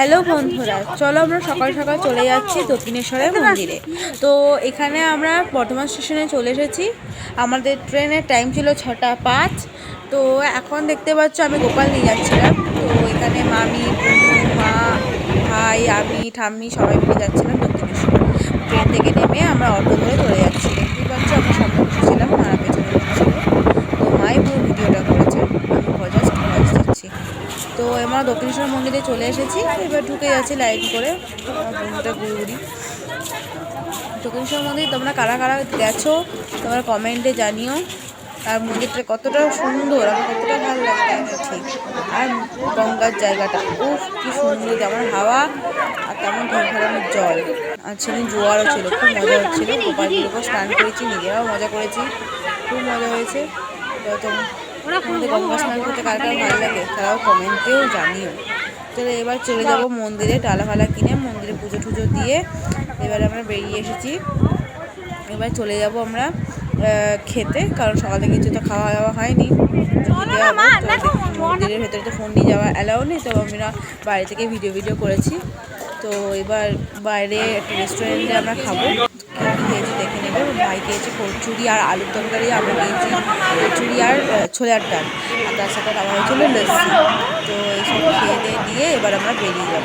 Hello বন্ধুরা, চলো আমরা সকাল সকাল চলে যাচ্ছি দক্ষিণেশ্বরের মন্দিরে। তো এখানে আমরা বর্ধমান স্টেশনে চলে এসেছি। আমাদের ট্রেনের টাইম ছিল ছটা পাঁচ। তো এখন দেখতে পাচ্ছ আমি গোপাল নিয়ে যাচ্ছিলাম। তো এখানে মামি মা, ভাই, আমি, ঠাম্মি সবাই মিলে যাচ্ছিলাম দক্ষিণেশ্বর। ট্রেন থেকে নেমে আমরা অটো ধরে চলে যাচ্ছি। দেখতেই পাচ্ছ আমরা সামনে বসেছিলাম মারা তো আমরা দক্ষিণেশ্বর মন্দিরে চলে এসেছি এবার ঢুকে যাচ্ছি লাইন করে। বন্ধুটা ঘুরি। দক্ষিণেশ্বর মন্দির, তোমরা কারা কারা গেছো, তোমরা কমেন্টে জানিও। আর মন্দিরটা কতটা সুন্দর, আমার কতটা ভালো লাগে ঠিক। আর গঙ্গার জায়গাটা, উফ, কি সুন্দর, যেমন হাওয়া আর তেমন খেলানোর জল। আর সেদিন জোয়ারও ছিল, খুব মজা হচ্ছিল। গোপালগুলোকেও স্নান করেছি, নিজেরাও মজা করেছি, খুব মজা হয়েছে। তো তোম- আমাদের গঙ্গা স্নান করতে কার কার ভালো লাগে তারাও কমেন্টেও জানিও চলো এবার চলে যাব মন্দিরে ডালা ফালা কিনে মন্দিরে পুজো টুজো দিয়ে এবার আমরা বেরিয়ে এসেছি এবার চলে যাব আমরা খেতে কারণ সকাল কিছু তো খাওয়া দাওয়া হয়নি মন্দিরের ভেতরে তো ফোন নিয়ে যাওয়া অ্যালাউ নেই তো আমরা বাইরে থেকে ভিডিও ভিডিও করেছি তো এবার বাইরে একটা রেস্টুরেন্টে আমরা খাব। নেবে ভাই খেয়েছে কচুরি আর আলুর তরকারি আমরা খেয়েছি কচুরি আর ছোলার ডাল। আর তার সাথে আমার হয়েছিল লস্যি। তো এইসব খেয়ে দিয়ে দিয়ে এবার আমরা বেরিয়ে যাব।